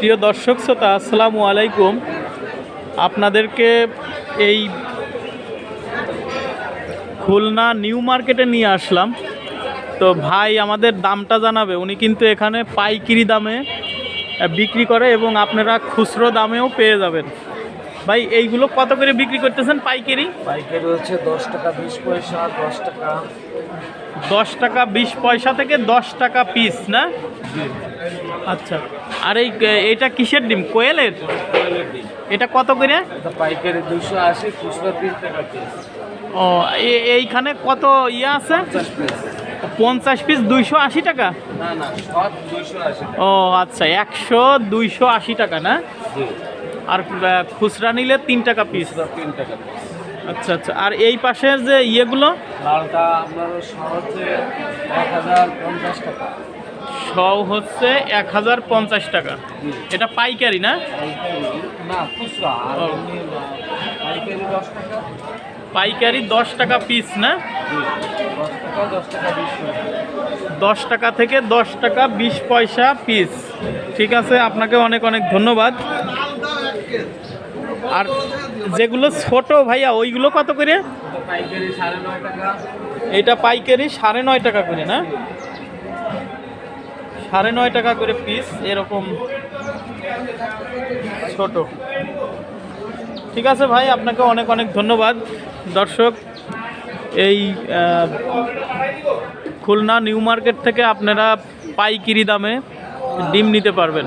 প্রিয় দর্শক শ্রোতা আসসালামু আলাইকুম। আপনাদেরকে এই খুলনা নিউ মার্কেটে নিয়ে আসলাম। তো ভাই আমাদের দামটা জানাবে উনি কিন্তু এখানে পাইকিরি দামে বিক্রি করে এবং আপনারা খুচরো দামেও পেয়ে যাবেন। ভাই এইগুলো কত করে বিক্রি করতেছেন পাইকারি? পাইকারি হচ্ছে দশ টাকা বিশ পয়সা দশ টাকা। দশ টাকা বিশ পয়সা থেকে দশ টাকা পিস না? আচ্ছা। আর এই এটা কিসের ডিম? কোয়েলের? এটা কত করে? পাইকারি দুশো আশি খুচরা তিন টাকা ও এইখানে কত ইয়ে আছে? পঞ্চাশ পিস দুইশো আশি টাকা? ও আচ্ছা একশো দুইশো আশি টাকা না? আর খুচরা নিলে তিন টাকা পিস তিন টাকা পিস আচ্ছা আচ্ছা আর এই পাশের যে ইয়েগুলো? লালটা আপনার সহজে এক হাজার পঞ্চাশ টাকা। সব হচ্ছে এক হাজার পঞ্চাশ টাকা। এটা পাইকারি না? পাইকারি দশ টাকা। পিস না? দশ টাকা থেকে দশ টাকা বিশ পয়সা পিস ঠিক আছে আপনাকে অনেক অনেক ধন্যবাদ। আর যেগুলো ছোট ভাইয়া ওইগুলো কত করে? এটা পাইকারি সাড়ে নয় টাকা করে না? সাড়ে নয় টাকা করে পিস এরকম ছোট। ঠিক আছে ভাই, আপনাকে অনেক অনেক ধন্যবাদ। দর্শক, এই খুলনা নিউ মার্কেট থেকে আপনারা পাইকিরি দামে ডিম নিতে পারবেন।